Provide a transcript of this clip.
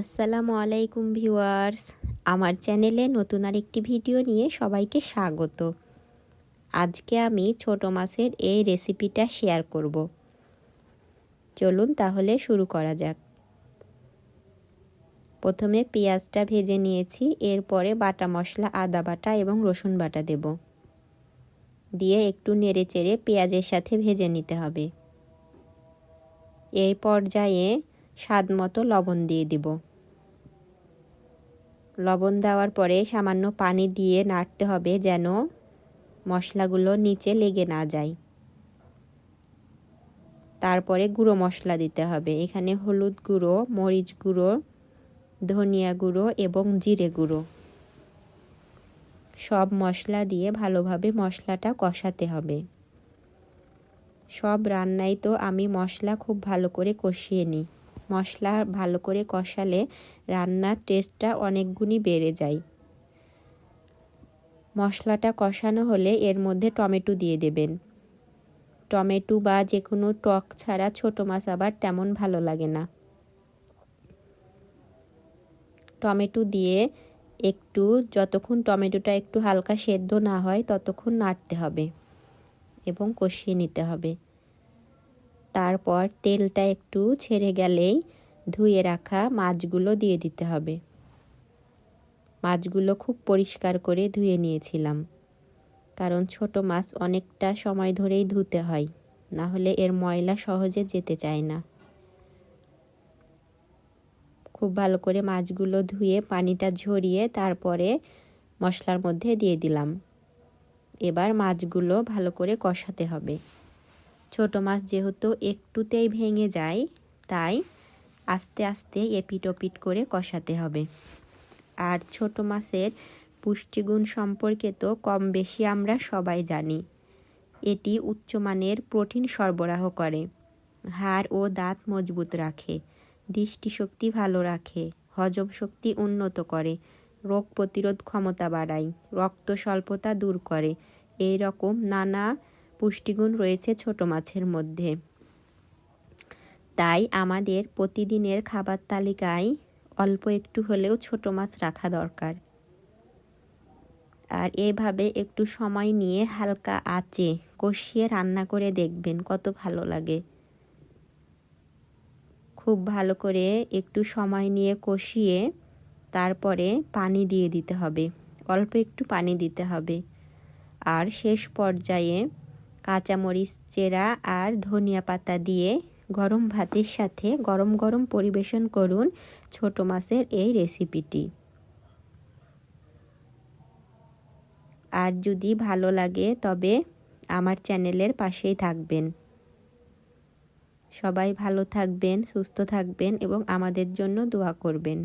আসসালামু আলাইকুম ভিউয়ার্স। আমার চ্যানেলে নতুন আরেকটি ভিডিও নিয়ে সবাইকে স্বাগত। আজকে আমি ছোট মাছের এই রেসিপিটা শেয়ার করব। চলুন তাহলে শুরু করা যাক। প্রথমে পেঁয়াজটা ভেজে নিয়েছি, এরপরে বাটা মশলা, আদা বাটা এবং রসুন বাটা দেব। দিয়ে একটু নেড়ে চেড়ে পেঁয়াজের সাথে ভেজে নিতে হবে। এই পর্যায়ে স্বাদ মতো লবণ দিয়ে দিব। লবণ দেওয়ার পরে সামান্য পানি দিয়ে নাড়তে হবে যেন মশলাগুলো নিচে লেগে না যায়। তারপরে গুঁড়ো মশলা দিতে হবে। এখানে হলুদ গুঁড়ো, মরিচ গুঁড়ো, ধনিয়া গুঁড়ো এবং জিরে গুঁড়ো। সব মশলা দিয়ে ভালোভাবে মশলাটা কষাতে হবে। সব রান্নায় তো আমি মশলা খুব ভালো করে কষিয়ে নিই। মশলা ভালো করে কষালে রান্নার টেস্টটা অনেক গুণই বেড়ে যায়। মশলাটা কষানো হলে এর মধ্যে টমেটো দিয়ে দেবেন। টমেটো বা যে কোনো টক ছাড়া ছোট মাছ আবার তেমন ভালো লাগে না। টমেটো দিয়ে একটু, যতক্ষণ টমেটোটা একটু হালকা সেদ্ধ না হয়, ততক্ষণ নাড়তে হবে এবং কষিয়ে নিতে হবে। তারপর তেলটা একটু ছেড়ে গেলেই ধুয়ে রাখা মাছগুলো দিয়ে দিতে হবে। মাছগুলো খুব পরিষ্কার করে ধুয়ে নিয়েছিলাম, কারণ ছোট মাছ অনেকটা সময় ধরেই ধুতে হয়, না হলে এর ময়লা সহজে যেতে চায় না। খুব ভালো করে মাছগুলো ধুয়ে পানিটা ঝরিয়ে তারপরে মশলার মধ্যে দিয়ে দিলাম। এবার মাছগুলো ভালো করে কষাতে হবে। ছোট মাছ যেহেতু একটুতেই ভেঙে যায়, তাই আস্তে আস্তে এপিট ওপিট করে কষাতে হবে। আর ছোট মাছের পুষ্টিগুণ সম্পর্কে তো কম বেশি আমরা সবাই জানি। এটি উচ্চমানের প্রোটিন সরবরাহ করে, হাড় ও দাঁত মজবুত রাখে, দৃষ্টিশক্তি ভালো রাখে, হজম শক্তি উন্নত করে, রোগ প্রতিরোধ ক্ষমতা বাড়ায় রক্ত স্বল্পতা দূর করে এই রকম নানা পুষ্টিগুণ রয়েছে ছোট মাছের মধ্যে। তাই আমাদের প্রতিদিনের খাবার তালিকায় অল্প একটু হলেও ছোট মাছ রাখা দরকার। আর এভাবে একটু সময় নিয়ে হালকা আঁচে কষিয়ে রান্না করে দেখবেন কত ভালো লাগে। খুব ভালো করে একটু সময় নিয়ে কষিয়ে তারপরে পানি দিয়ে দিতে হবে। অল্প একটু পানি দিতে হবে। আর শেষ পর্যায়ে কাঁচামরিচ, চেরা আর ধনিয়া পাতা দিয়ে গরম ভাতের সাথে গরম গরম পরিবেশন করুন ছোট মাছের এই রেসিপিটি। আর যদি ভালো লাগে তবে আমার চ্যানেলের পাশেই থাকবেন। সবাই ভালো থাকবেন, সুস্থ থাকবেন এবং আমাদের জন্য দোয়া করবেন।